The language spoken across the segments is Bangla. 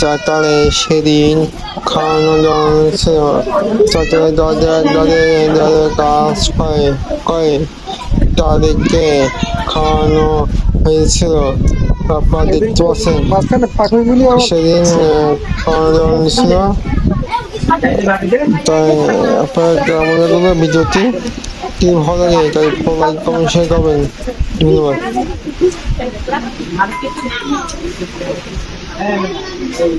চাতালে সেদিন খাওয়ানো ছিল চাতালে কাজ করে করে তাদেরকে খাওয়ানো হয়েছিল? আপনারা দেখতে পাচ্ছেন। সেদিন খাওয়ানো ছিল তাই আপনার কোনো ভিডিওটি কি ভালো লাগে তাই লাইক কমেন্ট শেয়ার করবেন ধন্যবাদ। em tới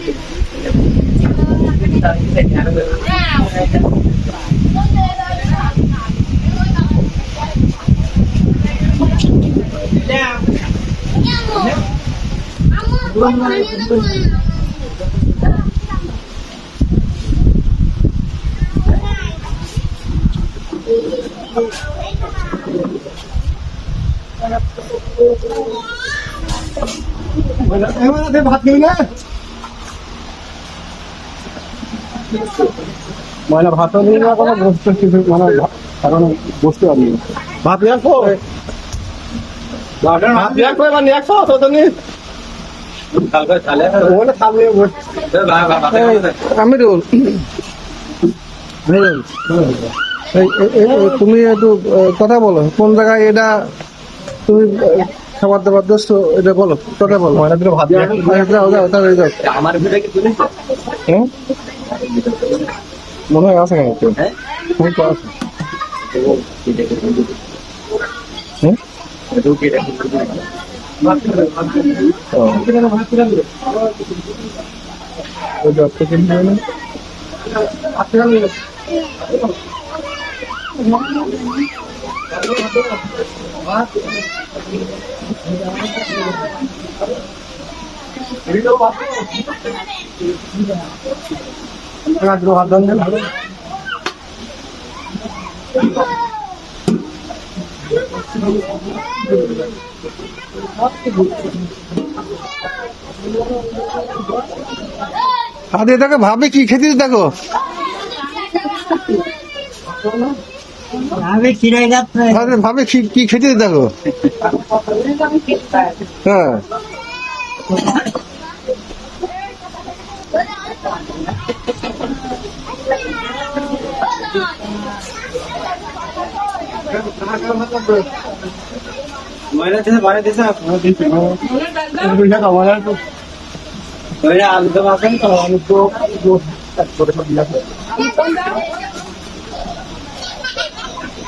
cái nhà được Hãy subscribe cho kênh Ghiền Mì Gõ Để không bỏ lỡ những video hấp dẫn Thank you. ভাত খেলি না? মানে ভাতও নিয়ে না কোনো বস্তু কিছু মানে বসতে পারি ভাত এবার নিয়ে আসো তো তুমি তুমি একটু কথা বলো কোন জায়গায় এটা তুমি খাবার দাবার দোস্ত এটা বলো কথা বলো। ভাত যাও যাও তাহলে যাও। আমার ভিডিও কি? মনে হয় আছে কেন হ্যাঁ? হুম, তো আছে। আরে দেখো ভাবে কি খেতে দেখো? আরে ভাবে কি কি খেতে দেখো? হ্যাঁ। দিছে বাড়ি দিছে ওই আলু তো আছেন তো আলু তো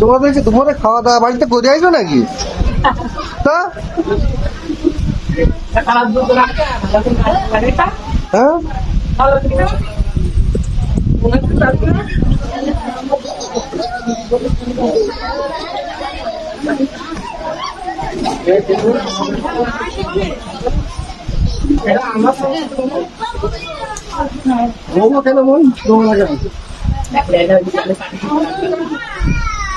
তোমাদের কি দুপুরে খাওয়া দাওয়া বাড়িতে করে আইছো নাকি? তা? হ্যাঁ। কেন মন মোমো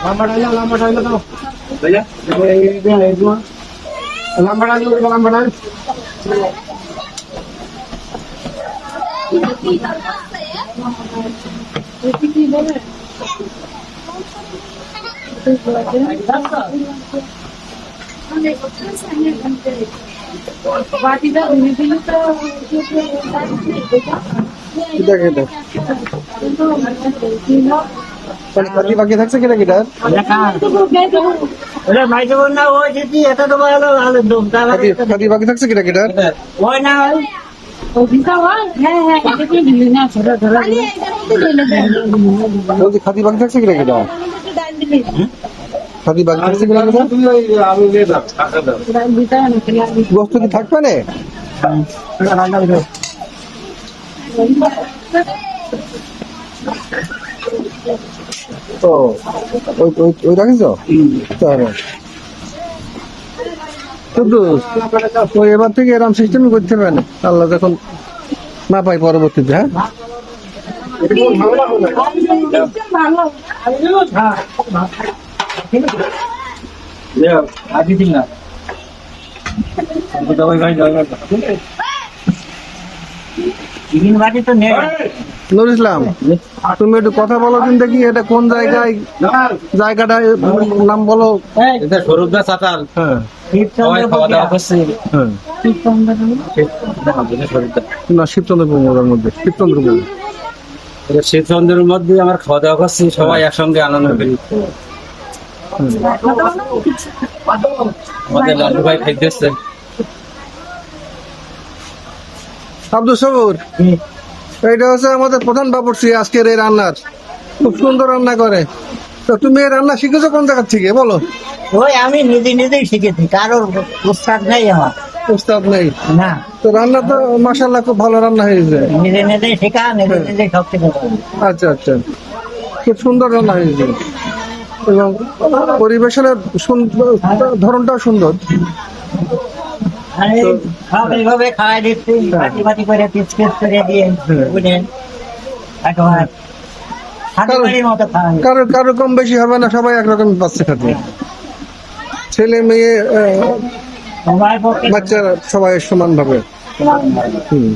আছে সামনে লাম্বা ডাল লাম্বা ডাল দাও ভাইয়া লাম্বা ডাল লাম্বা ডাল বাটিটা ধুয়ে দিলে তো কিটা মানে কাটি বাকি থাকছে কিটা কিটা কাটি বাকি থাকছে কিটা কিটা ওই না হয় হ্যাঁ হ্যাঁ খাতি বাকি থাকছে কিনা কেটা বাকি থাকছে কিনা কেটা খেলা কি থাকবে না? ও ওই ওই ওই রাখিস তাহলে। ওই এবার থেকে এরকম সিস্টেম করতে হবে না। আল্লাহ যখন না পাই পরবর্তীতে হ্যাঁ? ভালো আগে দিন না। ভাই ভাই তো নুর ইসলাম তুমি একটু কথা বলো কিন্তু দেখি এটা কোন জায়গায় জায়গাটা নাম বলো। এটা সরুদা চাতাল হ্যাঁ। খাওয়া দাওয়া করছে। হ্যাঁ। না শিবচন্দ্রপুর মোড়ের মধ্যে শিবচন্দ্রপুর এটা শীতচন্দ্রের মধ্যে আমার খাওয়া দাওয়া করছি সবাই একসঙ্গে আনন্দ করি। আমাদের লালু ভাই খাইতেছে। আব্দুল সবুর এটা হচ্ছে আমাদের প্রধান বাবুর্চি আজকের এই রান্নার। খুব সুন্দর রান্না করে। তো তুমি এই রান্না শিখেছো কোন জায়গার থেকে? বলো। ওই আমি নিজে নিজেই শিখেছি। কারোর উস্তাদ নেই আমার। উস্তাদ নেই। না। তো রান্না তো মাসাল্লাহ খুব ভালো রান্না হয়েছে নিজে নিজেই শেখা নিজে নিজেই সব কিছু আচ্ছা আচ্ছা। খুব সুন্দর রান্না হয়েছে এবং পরিবেশনের ধরনটাও সুন্দর। সব এইভাবে খাওয়াই দিচ্ছি বাটি বাটি করে পিস পিস করে দিয়ে কম বেশি হবে না সবাই একরকম পাচ্ছে খেতে ছেলে মেয়ে বাচ্চারা সবাই সমান ভাবে হুম।